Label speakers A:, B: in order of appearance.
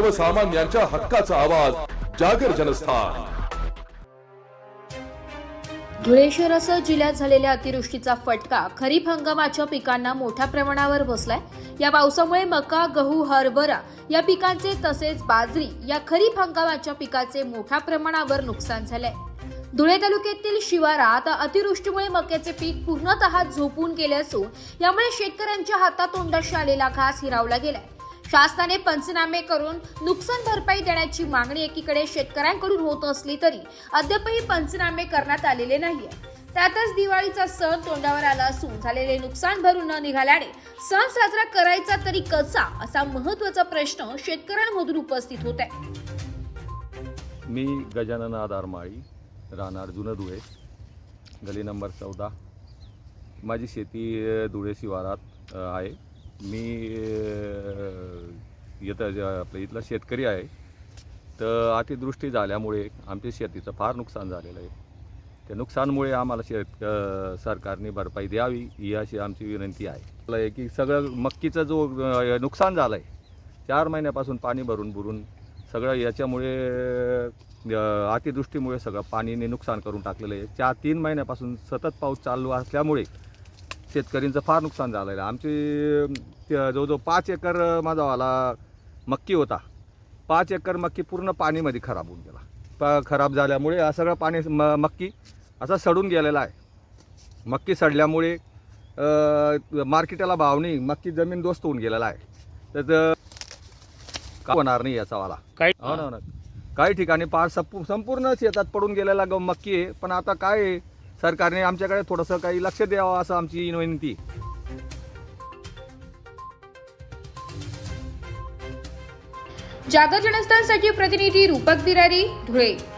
A: सर्वसामान्यांच्या हक्काचा आवाज जागर जनस्थान.
B: धुळे शहरासह जिल्ह्यात झालेल्या अतिवृष्टीचा फटका खरीप हंगामाच्या पिकांना मोठ्या प्रमाणावर बसलाय. या पावसामुळे मका गहू हरभरा या पिकांचे तसेच बाजरी या खरीप हंगामाच्या पिकाचे मोठ्या प्रमाणावर नुकसान झालंय. धुळे तालुक्यातील शिवारात अतिवृष्टीमुळे मक्याचे पीक पूर्णतः झोपून गेले असून यामुळे शेतकऱ्यांच्या हातातोंडाशी आलेला घास हिरावला गेलाय. शासनाने पंचनामे करून नुकसान भरपाई देण्याची मागणी एकीकडे शेतकऱ्यांकडून होत असली तरी अद्यापही पंचनामे करण्यात आलेले नाहीये. त्यातच दिवाळीचा सण तोंडावर आला असून झालेले नुकसान भरून न निघाल्याने सण साजरा करायचा तरी कसा असा महत्त्वाचा प्रश्न शेतकऱ्यांमधून उपस्थित होत आहे
C: मी गजानन आधार माळी राहणार जुनं धुळे गली नंबर चौदा. माझी शेती धुळे शिवारात आहे. मी अ, इथं आपल्या इथला शेतकरी आहे तर अतिवृष्टी झाल्यामुळे आमच्या शेतीचं फार नुकसान झालेलं आहे. त्या नुकसानमुळे आम्हाला शेत सरकारने भरपाई द्यावी ही अशी आमची विनंती आहे. आपलं आहे की सगळं मक्कीचं जो नुकसान झालं आहे चार महिन्यापासून पाणी भरून भरून सगळं याच्यामुळे अतिदृष्टीमुळे अतिवृष्टीमुळे सगळं पाणीने नुकसान करून टाकलेलं आहे. चार तीन महिन्यापासून सतत पाऊस चालू असल्यामुळे शेतकऱ्यांचं फार नुकसान झालेलं आहे. आमची जवळजवळ पाच एकर माझावाला मक्की होता. पाच एकर मक्की पूर्ण पाणीमध्ये खराब होऊन गेला. प खराब झाल्यामुळे हा सगळं पाणी म मक्की असा सडून गेलेला आहे. मक्की सडल्यामुळे मार्केटाला भाव नाही मक्की जमीन दोस्त होऊन गेलेला आहे. तर का होणार नाही याचा वाला?
D: काय
C: हो ना हो ना. काही ठिकाणी पार संपू संपूर्ण शेतात पडून गेलेला ग मक्की आहे. पण आता काय आहे, सरकारने आमच्याकडे थोडंसं काही लक्ष द्यावं असं आमची विनंती.
B: जागर जनस्थानसाठी प्रतिनिधी रूपक बिरारी धुळे.